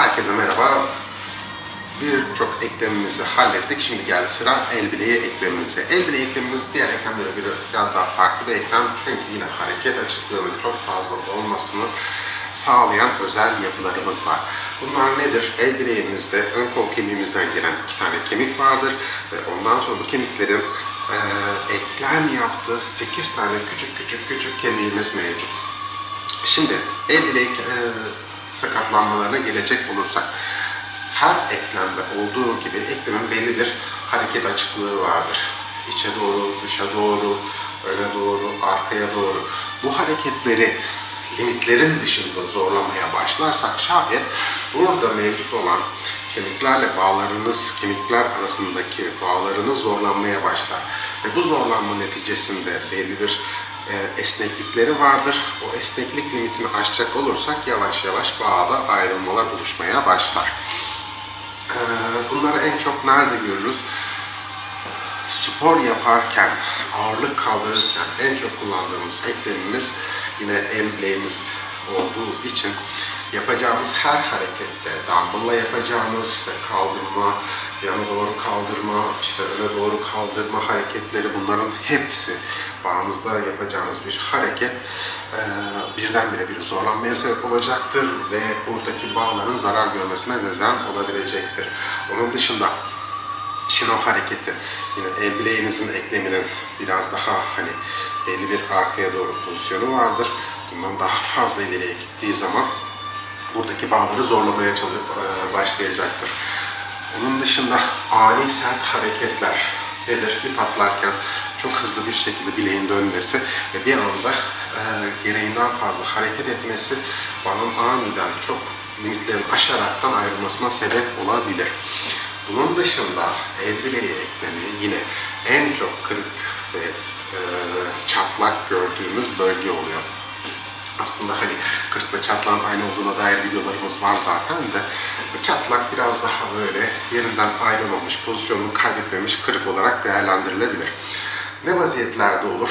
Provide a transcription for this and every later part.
Herkese merhaba. Birçok eklemimizi hallettik. Şimdi geldi sıra el bileği eklemimize. El bileği eklemimiz diğer eklemlere göre biraz daha farklı bir eklem. Çünkü yine hareket açıklığının çok fazla olmasını sağlayan özel yapılarımız var. Bunlar nedir? El bileğimizde ön kol kemiğimizden gelen iki tane kemik vardır. Ve ondan sonra bu kemiklerin eee, eklem yaptığı 8 tane küçük küçük küçük kemiğimiz mevcut. Şimdi el bilek e, sakatlanmalarına gelecek olursak her eklemde olduğu gibi eklemin belli bir hareket açıklığı vardır. İçe doğru, dışa doğru, öne doğru, arkaya doğru. Bu hareketleri limitlerin dışında zorlamaya başlarsak şayet burada mevcut olan kemiklerle bağlarınız, kemikler arasındaki bağlarınız zorlanmaya başlar. Ve bu zorlanma neticesinde belli bir esneklikleri vardır. O esneklik limitini aşacak olursak yavaş yavaş bağda ayrılmalar oluşmaya başlar. E, bunları en çok nerede görürüz? Spor yaparken, ağırlık kaldırırken en çok kullandığımız eklemimiz yine el bileğimiz olduğu için yapacağımız her harekette, dumbbell'la yapacağımız işte kaldırma, yana doğru kaldırma, işte öne doğru kaldırma hareketleri bunların hepsi bağınızda yapacağınız bir hareket eee, birdenbire bir zorlanmaya sebep olacaktır ve buradaki bağların zarar görmesine neden olabilecektir. Onun dışında Şino hareketi yine el bileğinizin ekleminin biraz daha hani belli bir arkaya doğru pozisyonu vardır. Bundan daha fazla ileriye gittiği zaman buradaki bağları zorlamaya çalışıp e, başlayacaktır. Onun dışında ani sert hareketler nedir? İp atlarken çok hızlı bir şekilde bileğin dönmesi ve bir anda e, gereğinden fazla hareket etmesi bağın aniden çok limitlerini aşaraktan ayrılmasına sebep olabilir. Bunun dışında el bileği eklemi yine en çok kırık ve e, çatlak gördüğümüz bölge oluyor. Aslında hani kırık ve çatlağın aynı olduğuna dair videolarımız var zaten de çatlak biraz daha böyle yerinden ayrılmamış, pozisyonunu kaybetmemiş kırık olarak değerlendirilebilir. Ne vaziyetlerde olur?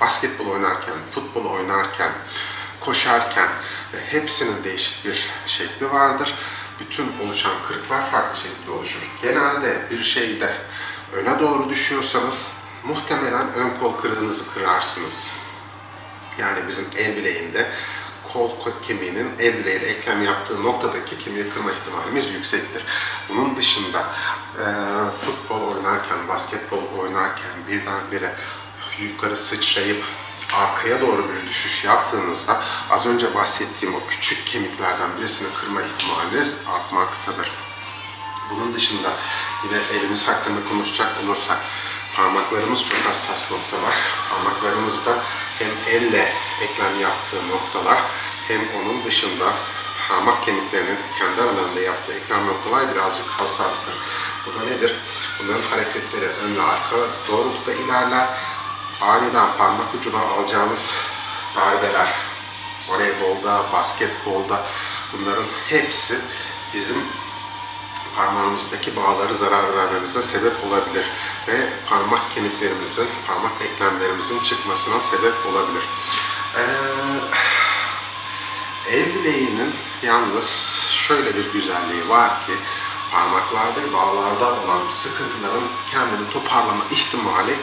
Basketbol oynarken, futbol oynarken, koşarken ve hepsinin değişik bir şekli vardır. Bütün oluşan kırıklar farklı şekilde oluşur. Genelde bir şeyde öne doğru düşüyorsanız muhtemelen ön kol kırığınızı kırarsınız. Yani bizim el bileğinde kol kemiğinin el bileğiyle eklem yaptığı noktadaki kemiği kırma ihtimalimiz yüksektir. Bunun dışında e, futbol oynarken, basketbol oynarken birdenbire yukarı sıçrayıp arkaya doğru bir düşüş yaptığınızda az önce bahsettiğim o küçük kemiklerden birisini kırma ihtimaliniz artmaktadır. Bunun dışında yine elimiz hakkında konuşacak olursak parmaklarımız çok hassas noktalar. Parmaklarımızda hem elle eklem yaptığı noktalar hem onun dışında parmak kemiklerinin kendi aralarında yaptığı eklem noktalar birazcık hassastır. Bu da nedir? Bunların hareketleri ön ve arka doğrultuda ilerler. Aniden parmak ucuna alacağınız darbeler, voleybolda, basketbolda bunların hepsi bizim parmağımızdaki bağları zarar vermemize sebep olabilir ve parmak kemiklerimizin, parmak eklemlerimizin çıkmasına sebep olabilir. Ee, el bileğinin yalnız şöyle bir güzelliği var ki parmaklarda bağlarda olan sıkıntıların kendini toparlama ihtimali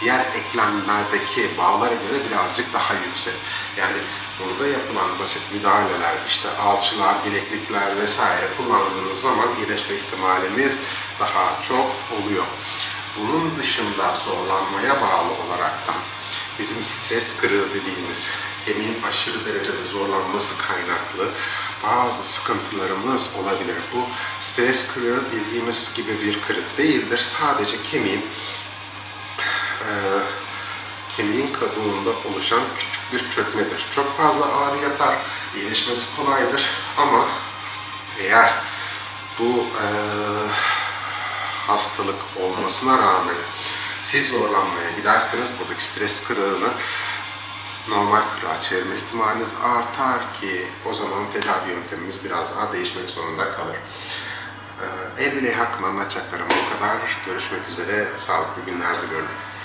diğer eklemlerdeki bağlara göre birazcık daha yüksek. Yani burada yapılan basit müdahaleler, işte alçılar, bileklikler vesaire kullandığınız zaman iyileşme ihtimalimiz daha çok oluyor. Bunun dışında zorlanmaya bağlı olaraktan bizim stres kırığı dediğimiz kemiğin aşırı derecede zorlanması kaynaklı bazı sıkıntılarımız olabilir. Bu stres kırığı bildiğimiz gibi bir kırık değildir. Sadece kemiğin e, kemiğin kabuğunda oluşan küçük bir çökmedir. Çok fazla ağrı yapar, iyileşmesi kolaydır ama eğer bu e, hastalık olmasına rağmen siz zorlanmaya giderseniz buradaki stres kırığını normal kırığa çevirme ihtimaliniz artar ki o zaman tedavi yöntemimiz biraz daha değişmek zorunda kalır. Ee, El bileği hakkında anlatacaklarım bu kadar. Görüşmek üzere. Sağlıklı günler diliyorum.